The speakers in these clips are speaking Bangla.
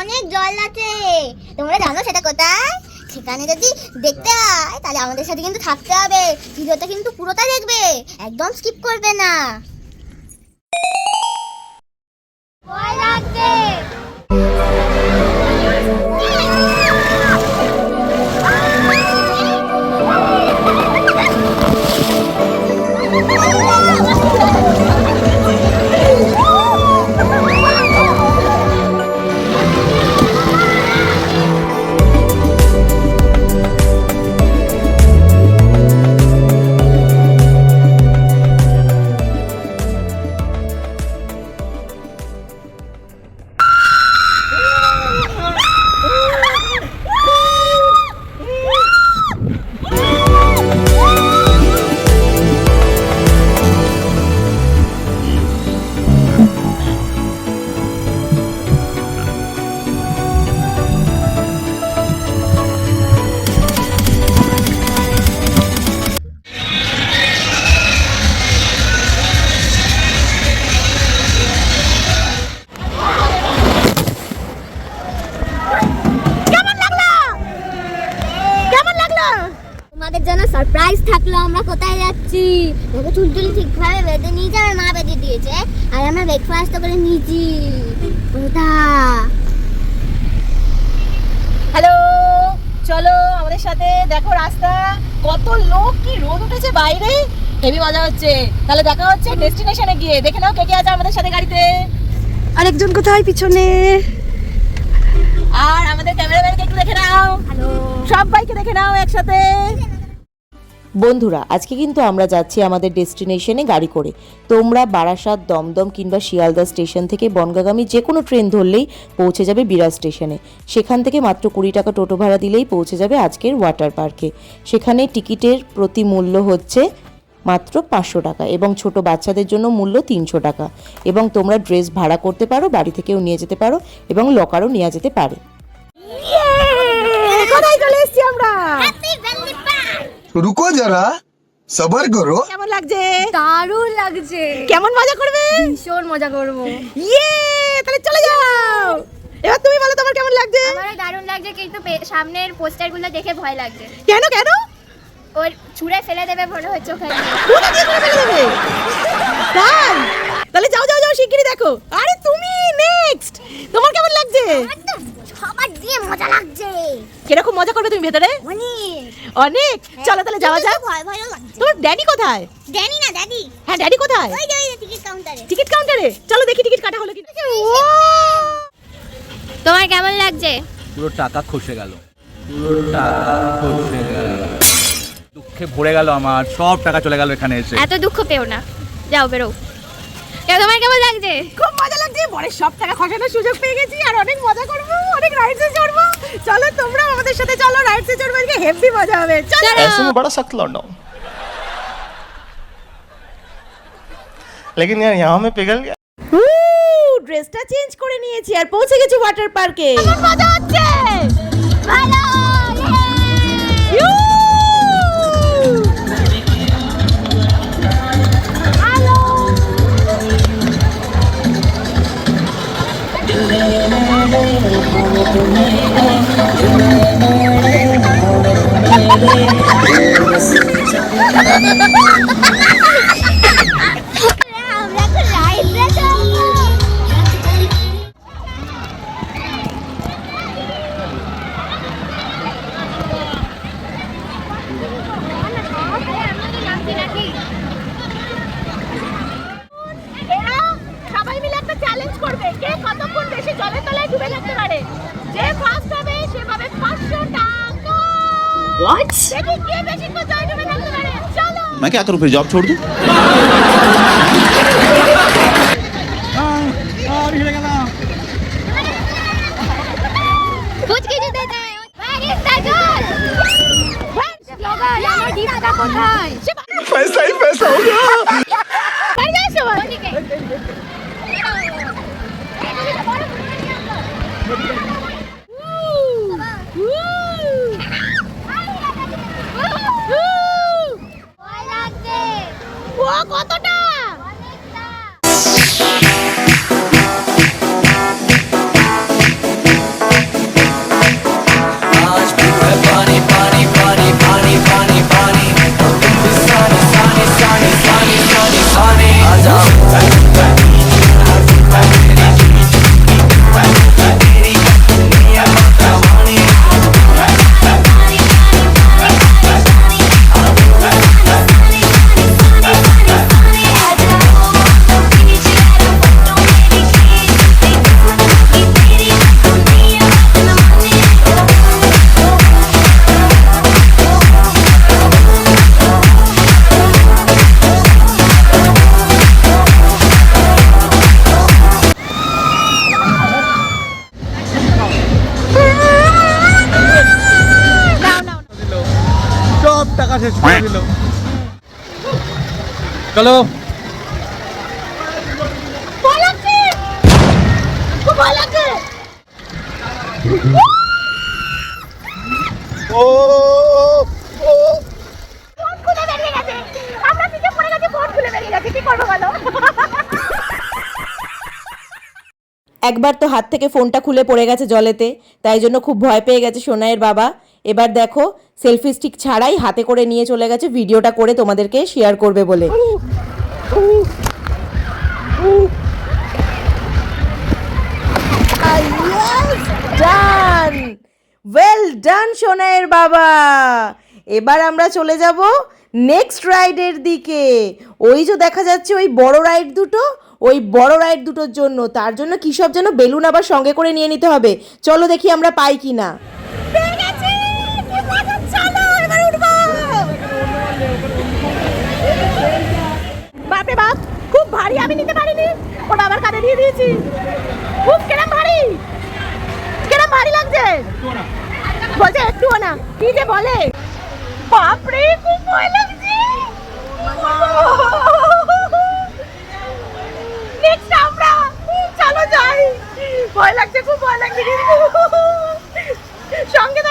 অনেক জল আছে। তোমরা জানো সেটা কোথায়? সেখানে যদি দেখতে হয়, তাহলে আমাদের সাথে কিন্তু থাকতে হবে। ভিডিওটা কিন্তু পুরোটা দেখবে। একদম স্কিপ করবে না। দেখো চুলটুলি ঠিকভাবে বেঁধে নিয়েছে আর মা বেঁধে দিয়েছে। আর আমরা ব্রেকফাস্ট করে নিয়েছি। ওটা। হ্যালো চলো আমাদের সাথে দেখো রাস্তা। কত লোক কি রোদ উঠেছে বাইরে? হেভি মজা হচ্ছে। তাহলে দেখা হচ্ছে ডেস্টিনেশনে গিয়ে। দেখে নাও কে কে আছে আমাদের সাথে গাড়িতে। আরেকজন কোথায় পিছনে? আর আমাদের ক্যামেরাম্যানকে একটু দেখে নাও। হ্যালো সবাইকে দেখে নাও একসাথে। বন্ধুরা আজকে কিন্তু আমরা যাচ্ছি আমাদের ডেস্টিনেশনে গাড়ি করে। তোমরা বারাসাত দমদম কিংবা শিয়ালদা স্টেশন থেকে বনগাগামী যে কোনো ট্রেন ধরলেই পৌঁছে যাবে বিরাজ স্টেশনে। সেখান থেকে মাত্র কুড়ি টাকা টোটো ভাড়া দিলেই পৌঁছে যাবে আজকের ওয়াটার পার্কে। সেখানে টিকিটের প্রতি মূল্য হচ্ছে মাত্র পাঁচশো টাকা এবং ছোট বাচ্চাদের জন্য মূল্য তিনশো টাকা এবং তোমরা ড্রেস ভাড়া করতে পারো বাড়ি থেকেও নিয়ে যেতে পারো এবং লকারও নিয়ে যেতে পারে। কোথায় চলে এসেছি আমরা? রুকো যারা সবার করো। কেমন লাগছে? দারুণ লাগছে। কেমন মজা করবে? ভীষণ মজা করব। ইয়ে তাহলে চলে যাও! এবার তুমি বলো তোমার কেমন লাগছে? আমার দারুণ লাগছে কিন্তু সামনের পোস্টারগুলো দেখে ভয় লাগছে। কেন কেন? ওর ছুঁড়ে ফেলে দেবে মনে হচ্ছে ওখানে। তাহলে যাও যাও যাও শিগগিরই দেখো। আরে তুমি নেক্সট তোমার কেমন লাগছে? সবার দিয়ে মজা লাগছে। কীরকম মজা করবে তুমি ভেতরে? অনেক। অনেক? চলো তাহলে যাওয়া যাক। ভয় ভয় লাগছে তোমার ড্যাডি কোথায়? জানি না দাদি হ্যাঁ ড্যাডি কোথায়? ওই যে ওই টিকিট কাউন্টারে টিকিট কাউন্টারে চলো দেখি টিকিট কাটা হলো কিনা। তোমার কেমন লাগছে? পুরো টাকা খসে গেল। পুরো টাকা খসে গেল। দুঃখে ভরে গেল আমার। সব টাকা চলে গেল এখানে এসে। এত দুঃখ পেও না। যাও বেরো। তোমার কেমন লাগছে? খুব মজা লাগছে। বরের সব টাকা খসানোর সুযোগ পেয়ে গেছি। আর অনেক মজা করব। অনেক রাইডসে চড়বো চলো তোমরা আমাদের সাথে চলো রাইডসে চড়বো আজকে হেভি মজা হবে চলো ऐसे में बड़ा सख्त लौंडा हूं लेकिन यार यहाँ में पिघल गया ড্রেসটা চেঞ্জ করে নিয়েছি আর পৌঁছে গেছি ওয়াটার পার্কে মজা হচ্ছে ভালো আমরা Hahaha मैं क्या करूँ फिर जॉब छोड़ दूँ? দিল। চলো। ও ও। ফোন খুলে বেরিয়ে গেছে। আমরা পিছে পড়ে গেছি ফোন খুলে বেরিয়ে গেছে। কি করব বলো? একবার তো হাত থেকে ফোনটা খুলে পড়ে গেছে জলেতে তাই জন্য খুব ভয় পেয়ে গেছে সোনাইয়ের বাবা। এবার দেখো সেলফি স্টিক ছাড়াই হাতে করে নিয়ে চলে গেছে, ভিডিওটা করে তোমাদেরকে শেয়ার করবে বলে। ডান ওয়েল ডান সোনাইয়ের বাবা! এবার আমরা চলে যাব নেক্সট রাইডের দিকে। ওই যে দেখা যাচ্ছে, ওই বড় রাইড দুটো, ওই বড় রাইড দুটোর জন্য। তার জন্য কী সব যেন বেলুন আবার সঙ্গে করে নিয়ে নিতে হবে? চলো দেখি আমরা পাই কি না পেয়ে গেছি কি মজা চলো এবার উঠবো বাপরে বাপ, খুব ভারী আমি নিতে পারিনি। ও বাবার কাঁধে দিয়ে দিয়েছি। খুব কেরম ভারী! কেরম ভারী লাগছে! বলছে, একটুও না, কি যে বলে? বাপরে, খুব ভয় লাগছে! আমরা ভয় লাগছে, খুব ভয় লাগছে সঙ্গে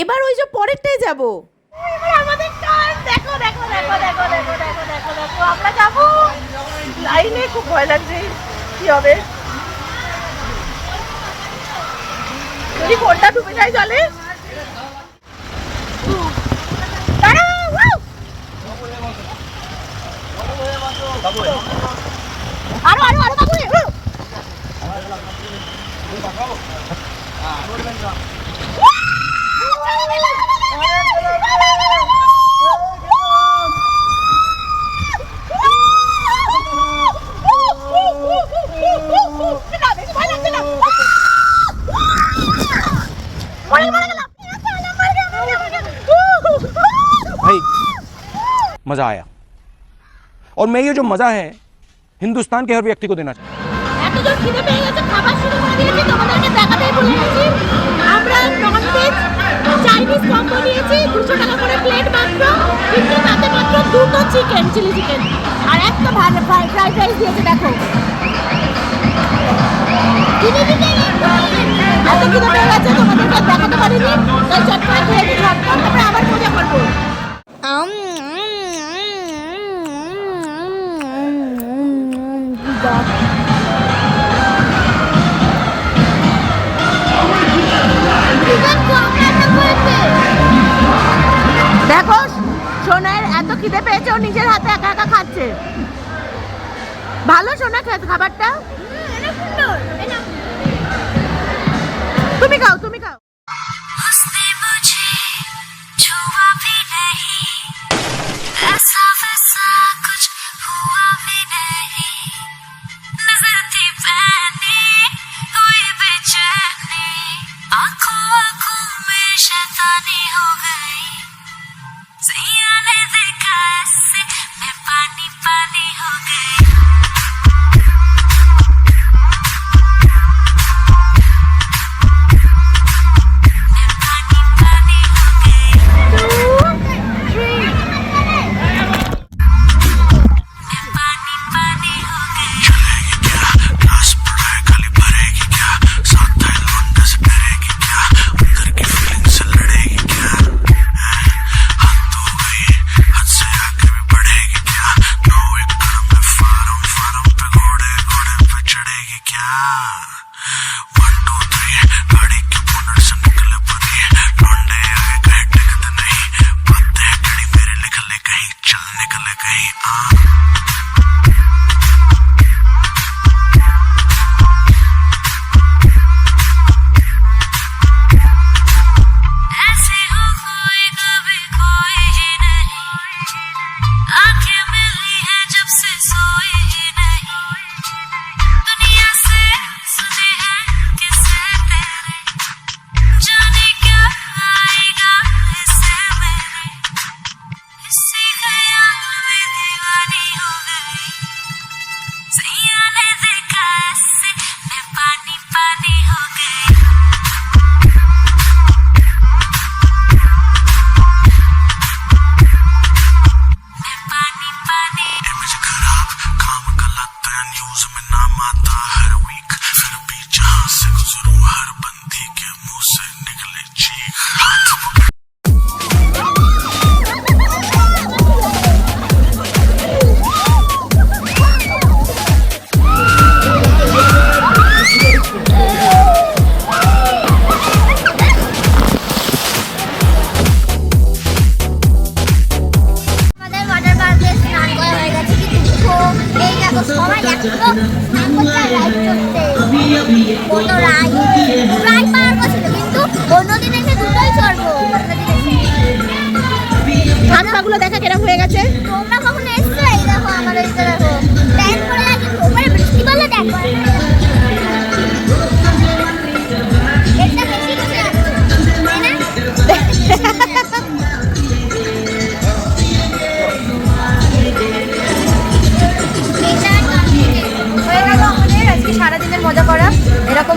এবার ওই যে পরেরটায় যাব। আমাদের দেখো দেখো দেখো দেখো দেখো দেখো দেখো দেখো আমরা যাব লাইনে খুব ভয় লাগছে কি হবে যদি ফোনটা ডুবে যায় জলে আরও আরও আরও বাবু! भाई, मज़ा आया। और मैं ये जो मज़ा है, हिंदुस्तान के हर व्यक्ति को देना चाहता हूँ। এত জোর খিদে পেয়ে গেছে খাবার শুরু করে দিয়েছি তোমাদেরকে দেখাতেই ভুলে গেছি আমরা নন ভেজ চাইনিজ কম্বো নিয়েছি দুশো টাকা করে প্লেট মাত্র কিন্তু তাতে মাত্র দুটো চিকেন চিলি চিকেন আর একটা ভালো ফ্রাইড রাইস দিয়েছে দেখো আবার মজা করব দেখো সোনার এত খিদে পেয়েছে ও নিজের হাতে একা একা খাচ্ছে। ভালো সোনা খেত খাবারটা? তুমি খাও তুমি খাও।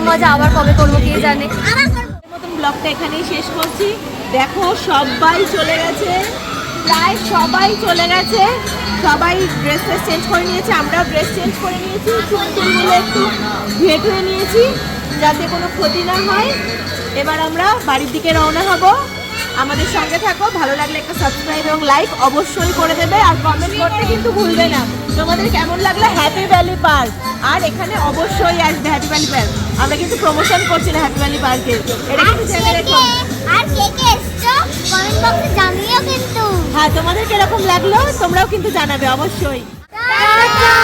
মজা আবার কবে করব কে জানে? নতুন ব্লগটা এখানেই শেষ করছি। দেখো, সবাই চলে গেছে। প্রায় সবাই চলে গেছে। সবাই ড্রেস ফ্রেস চেঞ্জ করে নিয়েছে। আমরাও ড্রেস চেঞ্জ করে নিয়েছি। চুলগুলো একটু ভেট হয়ে নিয়েছি। যাতে কোনো ক্ষতি না হয়। এবার আমরা বাড়ির দিকে রওনা হব। আমাদের সঙ্গে থাকো। ভালো লাগলে একটা সাবস্ক্রাইব এবং লাইক অবশ্যই করে দেবে আর কমেন্ট করতে কিন্তু ভুলবে না। তোমাদের কেমন লাগল? হ্যাপি ভ্যালি পার্ক আর এখানে অবশ্যই আসবে হ্যাপি ভ্যালি পার্ক আমরা কিন্তু প্রমোশন করছি না হ্যাপি ভ্যালি পার্কের এটা কিন্তু জেনে রেখো। আর কে কে এসছো? কমেন্ট বক্সে জানিও কিন্তু। হ্যাঁ তোমাদের কীরকম লাগল? তোমরাও কিন্তু জানাবে অবশ্যই। টাটা!